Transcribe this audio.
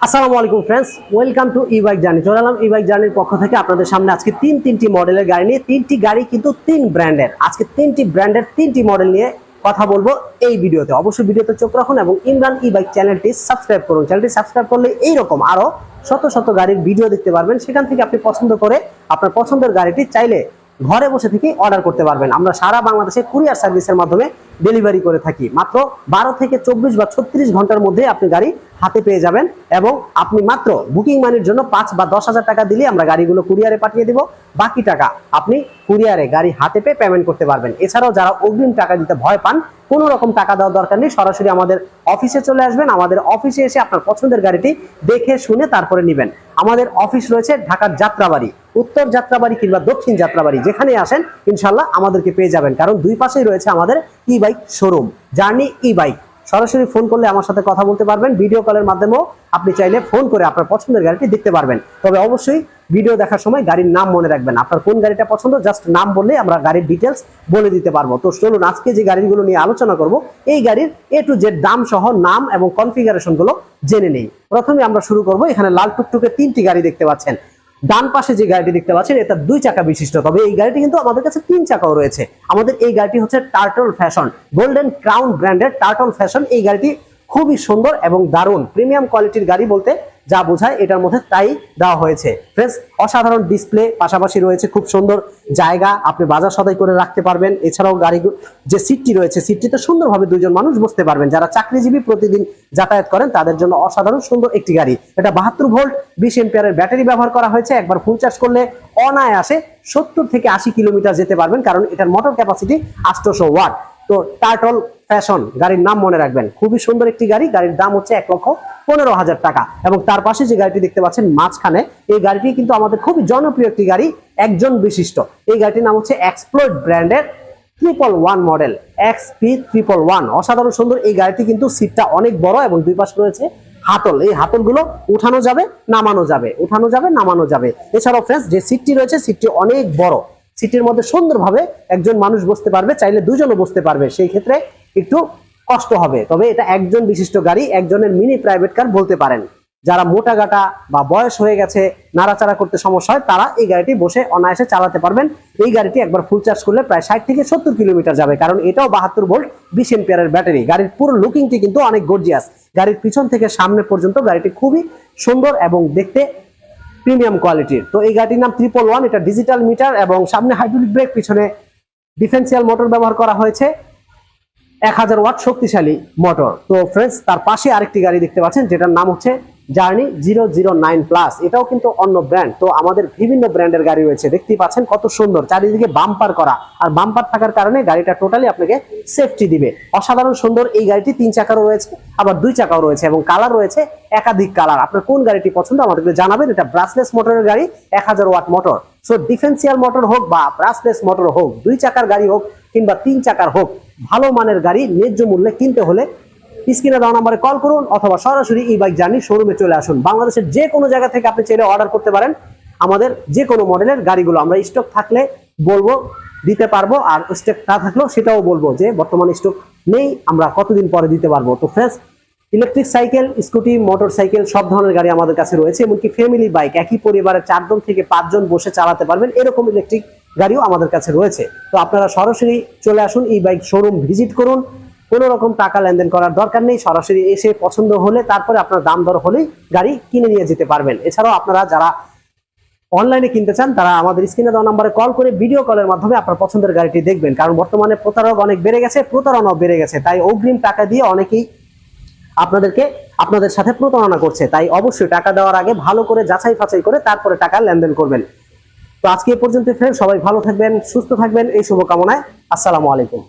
আসসালামু আলাইকুম friends welcome to e bike journey চলে এলাম ই বাইক জার্নির পক্ষ থেকে আপনাদের সামনে আজকে তিন, তিনটি মডেলের গাড়ি নিয়ে, তিনটি গাড়ি কিন্তু তিন ব্র্যান্ডের আজকে তিনটি ব্র্যান্ডের তিনটি মডেল নিয়ে কথা বলব এই ভিডিওতে। অবশ্যই ভিডিওতে চোখ রাখুন এবং ইমরান ই বাইক চ্যানেলটি সাবস্ক্রাইব করুন। চ্যানেলটি সাবস্ক্রাইব করলে এইরকম আরও শত শত গাড়ির ভিডিও দেখতে পারবেন। সেখান থেকে আপনি পছন্দ করে আপনার পছন্দের গাড়িটি চাইলে ঘরে বসে থেকে অর্ডার করতে পারবেন। আমরা সারা বাংলাদেশে কুরিয়ার সার্ভিসের মাধ্যমে ডেলিভারি করে থাকি। মাত্র বারো থেকে চব্বিশ বা ছত্রিশ ঘণ্টার মধ্যে আপনি গাড়ি হাতে পেয়ে যাবেন এবং আপনি মাত্র বুকিং মানির জন্য পাঁচ বা দশ হাজার টাকা দিলে আমরা গাড়িগুলো কুরিয়ারে পাঠিয়ে দিব। বাকি টাকা আপনি কুরিয়ারে গাড়ি হাতে পেয়ে পেমেন্ট করতে পারবেন। এছাড়াও যারা অগ্রিম টাকা দিতে ভয় পান, কোনো রকম টাকা দেওয়ার দরকার নেই। সরাসরি আমাদের অফিসে চলে আসবেন। আমাদের অফিসে এসে আপনার পছন্দের গাড়িটি দেখে, শুনে তারপরে নেবেন। আমাদের অফিস রয়েছে ঢাকার যাত্রাবাড়ি। উত্তর যাত্রাবাড়ি কিংবা দক্ষিণ যাত্রাবাড়ি যেখানে আসেন ইনশাল্লাহ আমাদেরকে পেয়ে যাবেন। কারণ দুই পাশেই রয়েছে আমাদের e bike showroom journey e bike সরাসরি ফোন করলে আমার সাথে কথা বলতে পারবেন। ভিডিও কলের মাধ্যমেও আপনি চাইলে ফোন করে আপনার পছন্দের গাড়িটি দেখতে পারবেন। তবে অবশ্যই ভিডিও দেখার সময় গাড়ির নাম মনে রাখবেন। আপনার কোন গাড়িটা পছন্দ জাস্ট নাম বললে আমরা গাড়ির ডিটেলস বলে দিতে পারব। তো চলুন আজকে যে গাড়িগুলো নিয়ে আলোচনা করব, এই গাড়ির এ টু জেড দাম সহ নাম এবং কনফিগারেশনগুলো জেনে নেই। প্রথমে আমরা শুরু করব, এখানে লাল টুকটুকে তিনটি গাড়ি দেখতে পাচ্ছেন। ডান পাশে যে গাড়িটি দেখতে পাচ্ছেন, এটা দুই চাকা বিশিষ্ট। তবে এই গাড়িটি কিন্তু আমাদের কাছে তিন চাকাও রয়েছে। আমাদের এই গাড়িটি হচ্ছে টার্টল ফ্যাশন, গোল্ডেন ক্রাউন ব্র্যান্ডের টার্টল ফ্যাশন। এই গাড়িটি খুবই সুন্দর এবং দারুণ প্রিমিয়াম কোয়ালিটির গাড়ি বলতে যা বোঝায় এটার মধ্যে তাই দেওয়া হয়েছে। ফ্রেন্ডস অসাধারণ ডিসপ্লে পাশাপাশি রয়েছে খুব সুন্দর জায়গা, আপনি বাজার সদাই করে রাখতে পারবেন। এছাড়াও গাড়ি যে সিটটি রয়েছে সিটটিতে সুন্দরভাবে দুজন মানুষ বসতে পারবেন। যারা চাকরিজীবী প্রতিদিন যাতায়াত করেন, তাদের জন্য অসাধারণ সুন্দর একটি গাড়ি। এটা বাহাত্তর ভোল্ট বিশ এম্পিয়ারের ব্যাটারি ব্যবহার করা হয়েছে। একবার ফুল চার্জ করলে অনায়াসে সত্তর থেকে আশি কিলোমিটার যেতে পারবেন, কারণ এটার মোটর ক্যাপাসিটি আটশোশো ওয়াট তো টার্টল ফ্যাশন গাড়ির নাম মনে রাখবেন। খুবই সুন্দর একটি গাড়ি, গাড়ির দাম হচ্ছে এক লক্ষ পনেরো হাজার টাকা। এবং তার পাশে যে গাড়িটি দেখতে পাচ্ছেন, মাঝখানে এই গাড়িটি কিন্তু আমাদের খুবই জনপ্রিয় একটি গাড়ি, একজন বিশিষ্ট। এই গাড়িটির নাম হচ্ছে এক্সপ্লোর ব্র্যান্ডের triple one model X P triple one অসাধারণ সুন্দর এই গাড়িটি কিন্তু সিটটা অনেক বড় এবং দুই পাশে রয়েছে হাতল। এই হাতলগুলো উঠানো যাবে, নামানো যাবে, উঠানো যাবে, নামানো যাবে। এছাড়াও ফ্রেন্ডস যে সিটটি রয়েছে সিটটি অনেক বড়। সিটির মধ্যে সুন্দরভাবে একজন মানুষ বসতে পারবে, চাইলে দুজনও বসতে পারবে। সেই ক্ষেত্রে একটু কষ্ট হবে। তবে এটা একজন বিশিষ্ট গাড়ি, একজনের মিনি প্রাইভেট কার বলতে পারেন। যারা মোটা গাটা বা বয়স হয়ে গেছে, নাড়াচাড়া করতে সমস্যা হয়, তারা এই গাড়িটি বসে অনায়াসে চালাতে পারবেন। এই গাড়িটি একবার ফুল চার্জ করলে প্রায় ষাট থেকে সত্তর কিলোমিটার যাবে, কারণ এটাও বাহাত্তর ভোল্ট বিশ এম্পিয়ারের ব্যাটারি। গাড়ির পুরো লুকিংটি কিন্তু অনেক গর্জিয়াস গাড়ির পিছন থেকে সামনে পর্যন্ত গাড়িটি খুবই সুন্দর এবং দেখতে প্রিমিয়াম কোয়ালিটির তো এই গাড়িটির নাম ট্রিপল ওয়ান এটা ডিজিটাল মিটার এবং সামনে হাইড্রোলিক ব্রেক পিছনে ডিফেন্সিয়াল মোটর ব্যবহার করা হয়েছে। এক হাজার ওয়াট শক্তিশালী মোটর তো ফ্রেন্ডস তার পাশে আরেকটি গাড়ি দেখতে পাচ্ছেন, যেটার নাম হচ্ছে journey zero zero nine plus এটাও কিন্তু অন্য ব্র্যান্ড তো আমাদের বিভিন্ন ব্র্যান্ডের গাড়ি রয়েছে, দেখতেই পাচ্ছেন কত সুন্দর। চারিদিকে বাম্পার করা, আর বাম্পার থাকার কারণে গাড়িটা টোটালি আপনাকে সেফটি দিবে। অসাধারণ সুন্দর এই গাড়িটি তিন চাকারও রয়েছে, আবার দুই চাকাও রয়েছে, এবং কালার রয়েছে একাধিক কালার আপনার কোন গাড়িটি পছন্দ আমাদেরকে জানাবেন, এটা ব্রাসলেস মোটরের গাড়ি, এক হাজার watt motor so differential motor হোক বা ব্রাসলেস মোটর হোক, দুই চাকার গাড়ি হোক কিংবা তিন চাকার হোক, ভালো মানের গাড়ি, ন্যায্য মূল্যে কিনতে হলে স্ক্রিনে দেওয়া নাম্বারে কল করুন অথবা সরাসরি ই বাইক জার্নি শোরুমে চলে আসুন। বাংলাদেশের যে কোনো জায়গা থেকে আপনি চাইলে অর্ডার করতে পারেন। আমাদের যে কোনো মডেলের গাড়িগুলো আমরা স্টক থাকলে বলব, দিতে পারব আর স্টক না থাকলেও সেটাও বলব যে বর্তমানে স্টক নেই, আমরা কতদিন পরে দিতে পারব। তো friends electric cycle scooty motorcycle সব ধরনের গাড়ি আমাদের কাছে রয়েছে, এমনকি ফ্যামিলি বাইক একই পরিবারের চারজন থেকে পাঁচজন বসে চালাতে পারবেন, এরকম ইলেকট্রিক গাড়িও আমাদের কাছে রয়েছে। তো আপনারা সরাসরি চলে আসুন এই বাইক শোরুম ভিজিট করুন। কোনো রকম টাকা লেনদেন করার দরকার নেই, সরাসরি এসে পছন্দ হলে তারপরে আপনার দাম দর হলেই গাড়ি কিনে নিয়ে যেতে পারবেন। এছাড়াও আপনারা যারা অনলাইনে কিনতে চান, তারা আমাদের স্ক্রিনে দেওয়া নম্বরে কল করে ভিডিও কলের মাধ্যমে আপনার পছন্দের গাড়িটি দেখবেন। কারণ বর্তমানে প্রতারক অনেক বেড়ে গেছে, প্রতারণাও বেড়ে গেছে। তাই অগ্রিম টাকা দিয়ে অনেকেই আপনাদেরকে আপনাদের সাথে প্রতারণা করছে। তাই অবশ্যই টাকা দেওয়ার আগে ভালো করে যাচাই ফাচাই করে তারপরে টাকা লেনদেন করবেন। তো আজকে এ পর্যন্ত ফ্রেন্ড সবাই ভালো থাকবেন, সুস্থ থাকবেন, এই শুভকামনায়। আসসালামু আলাইকুম।